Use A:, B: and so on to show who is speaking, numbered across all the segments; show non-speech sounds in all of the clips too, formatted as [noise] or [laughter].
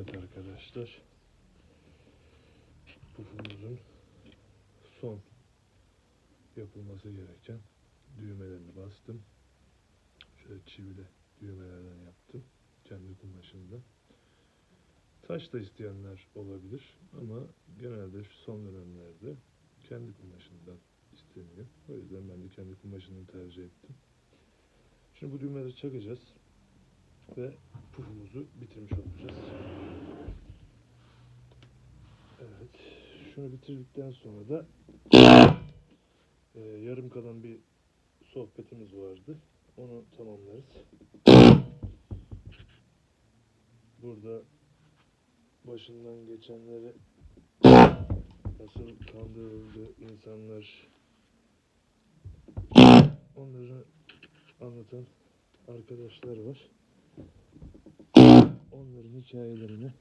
A: Evet arkadaşlar. Pufumuzun son yapılması gereken düğmelerini bastım. Şöyle çivili düğmelerden yaptım. Kendi kumaşımda. Taş da isteyenler olabilir ama genelde şu son dönemlerde kendi kumaşından isteniyor. O yüzden ben de kendi kumaşını tercih ettim. Şimdi bu düğmeleri çakacağız ve pufumuzu bitirmiş olacağız. Evet. Şunu bitirdikten sonra da e, yarım kalan bir sohbetimiz vardı. Onu tamamlarız. Burada başından geçenleri nasıl kandırıldı insanlar onları anlatan arkadaşlar var. Hikayelerini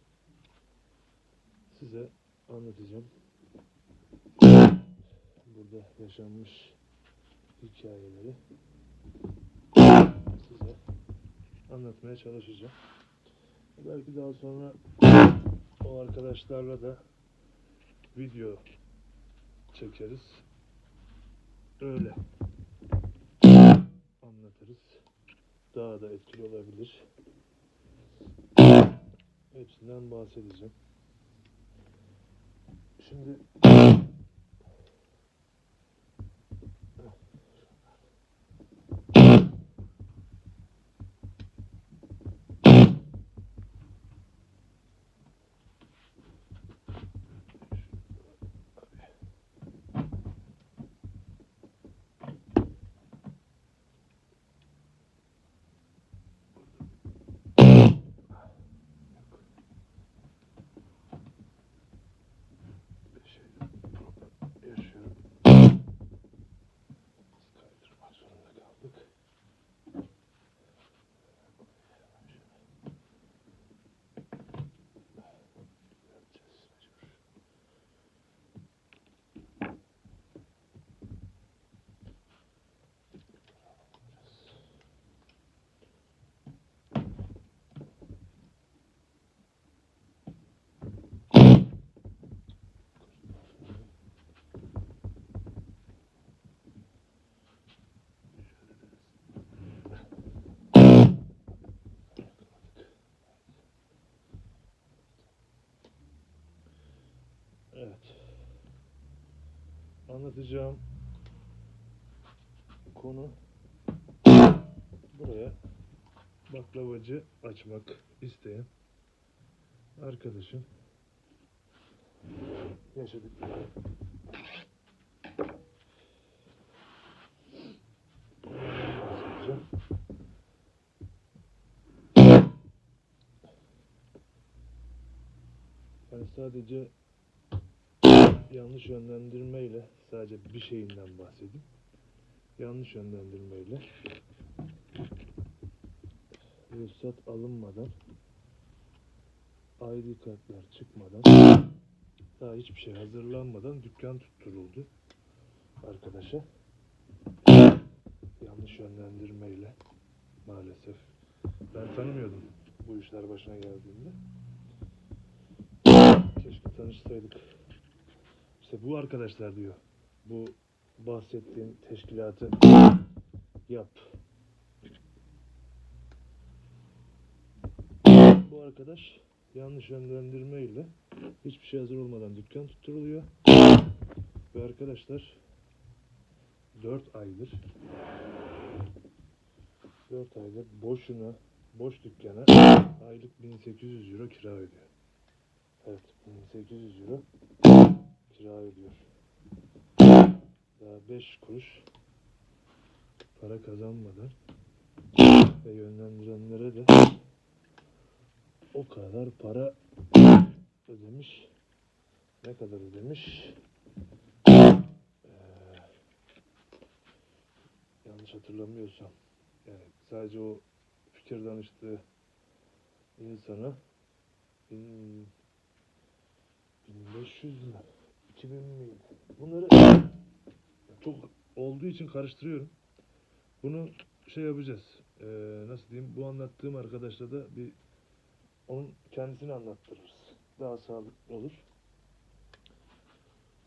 A: size anlatacağım. Burada yaşanmış hikayeleri size anlatmaya çalışacağım. Belki daha sonra o arkadaşlarla da video çekeriz. Öyle anlatırız. Daha da etkili olabilir. Hepsinden bahsedeceğim. Şimdi [laughs] Evet. Anlatacağım konu buraya baklavacı açmak isteyen arkadaşın bahsedeceğim. Ben sadece yanlış yönlendirmeyle sadece bir şeyinden bahsedeyim. Yanlış yönlendirmeyle ruhsat alınmadan ID kartlar çıkmadan daha hiçbir şey hazırlanmadan dükkan tutturuldu arkadaşa. Yanlış yönlendirmeyle maalesef. Ben tanımıyordum bu işler başına geldiğinde. Keşke tanışsaydık. İşte bu arkadaşlar diyor. Bu bahsettiğin teşkilatı yap. Bu arkadaş yanlış yönlendirmeyle hiçbir şey hazır olmadan dükkan tutturuluyor. Ve arkadaşlar 4 aydır 4 aydır boşuna boş dükkana aylık 1800 euro kira ödüyor. Evet 1800 euro kira ödüyor. Daha 5 kuruş para kazanmadan ve yönlendirenlere de o kadar para ödemiş. Ne kadar ödemiş? Ee, yanlış hatırlamıyorsam yani sadece o fikir danıştığı insana bin, 1500 mü? 2000 miydi? Bunları [coughs] çok olduğu için karıştırıyorum. Bunu şey yapacağız. Ee, nasıl diyeyim? Bu anlattığım arkadaşla da bir onun kendisini anlattırırız. Daha sağlıklı olur.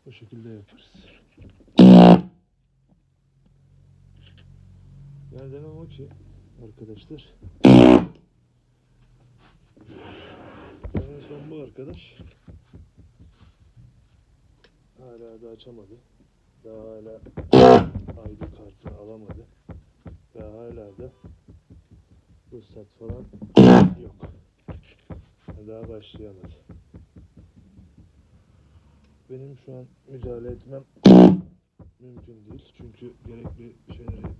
A: Bu şekilde yaparız. Yani demem o ki arkadaşlar. [coughs] En son bu arkadaş hala da açamadı. Daha hala aydı kartını alamadı. Ve hala da ruhsat falan yok. Daha başlayamadı. Benim şu an müdahale etmem mümkün değil. Çünkü gerekli şeyleri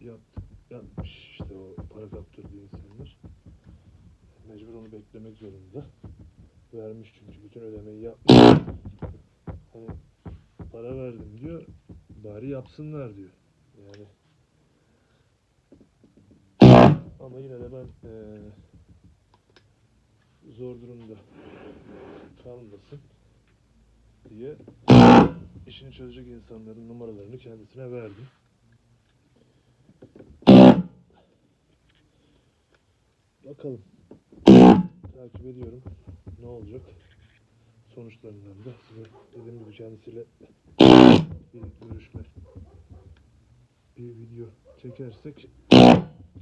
A: yaptı, yapmış işte o para kaptırdığı insanlar. Mecbur onu beklemek zorunda. Vermiş çünkü bütün ödemeyi yapmış. Yapsınlar diyor. Yani ama yine de ben eee, zor durumda kalmasın diye işini çözecek insanların numaralarını kendisine verdim. Bakalım. Takip ediyorum. Ne olacak? Sonuçlarından da size dediğim gibi kendisiyle bir görüşme, bir video çekersek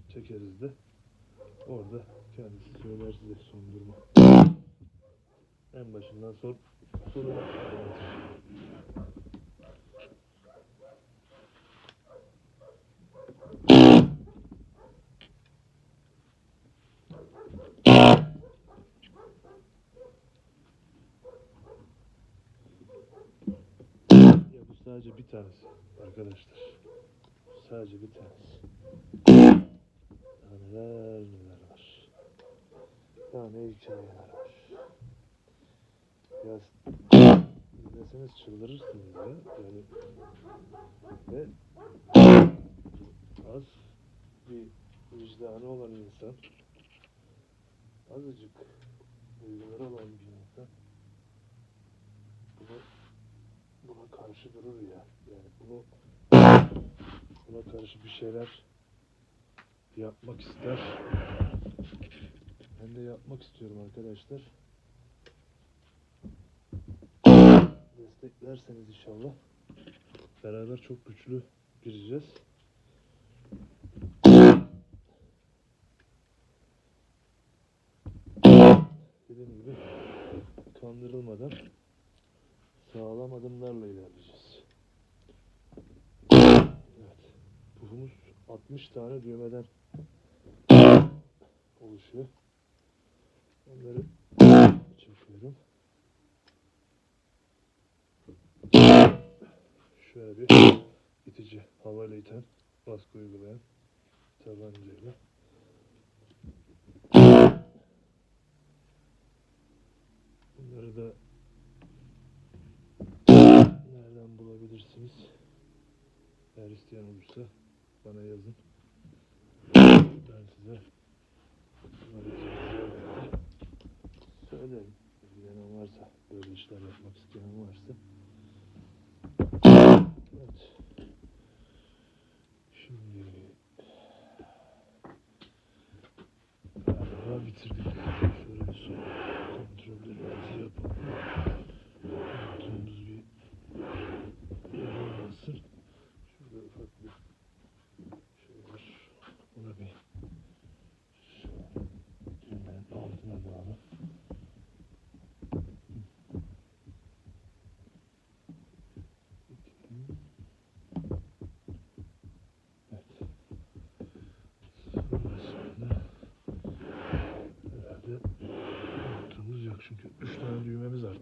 A: çekeriz de. Orada kendisi söyler size son durumu. En başından sor, bu sadece bir tanesi arkadaşlar. Sadece bir tanesi. Daha neler neler var. Daha ne hikayeler var. Ya izleseniz çıldırırsınız ya. Yani ve az bir vicdanı olan insan azıcık duyguları olan bir insan buna, buna karşı durur ya. Yani buna karşı bir şeyler yapmak ister. Ben de yapmak istiyorum arkadaşlar. Desteklerseniz inşallah beraber çok güçlü gireceğiz. Dediğim gibi kandırılmadan sağlam adımlarla ilerleyeceğiz. Pufumuz 60 tane düğmeden oluşuyor. Onları çekiyorum. Şöyle bir itici havayla iten baskı uygulayan tabancayla. Bunları da nereden bulabilirsiniz? Eğer isteyen olursa bana yazın. Ben size söylerim. İlgilenen varsa, böyle işler yapmak isteyen varsa. Evet. Şimdi galiba bitirdik. Şöyle bir son üç tane düğmemiz arttı.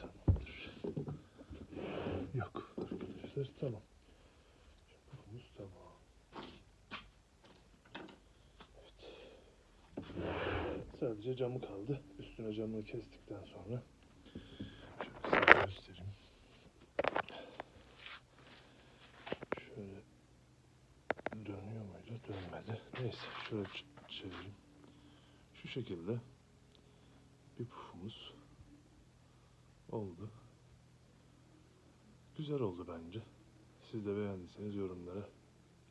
A: Tamamdır. Yok arkadaşlar tamam. Çubuğumuz tamam. Evet. Sadece camı kaldı. Üstüne camını kestikten sonra şöyle göstereyim. dönmedi. Neyse şöyle çevireyim. Şu şekilde bir pufumuz oldu. Güzel oldu bence. Siz de beğendiyseniz yorumlara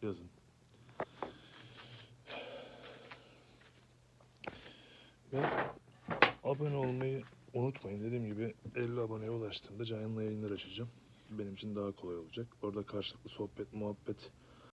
A: yazın. Ve abone olmayı unutmayın. Dediğim gibi 50 aboneye ulaştığımda canlı yayınlar açacağım. Benim için daha kolay olacak. Orada karşılıklı sohbet, muhabbet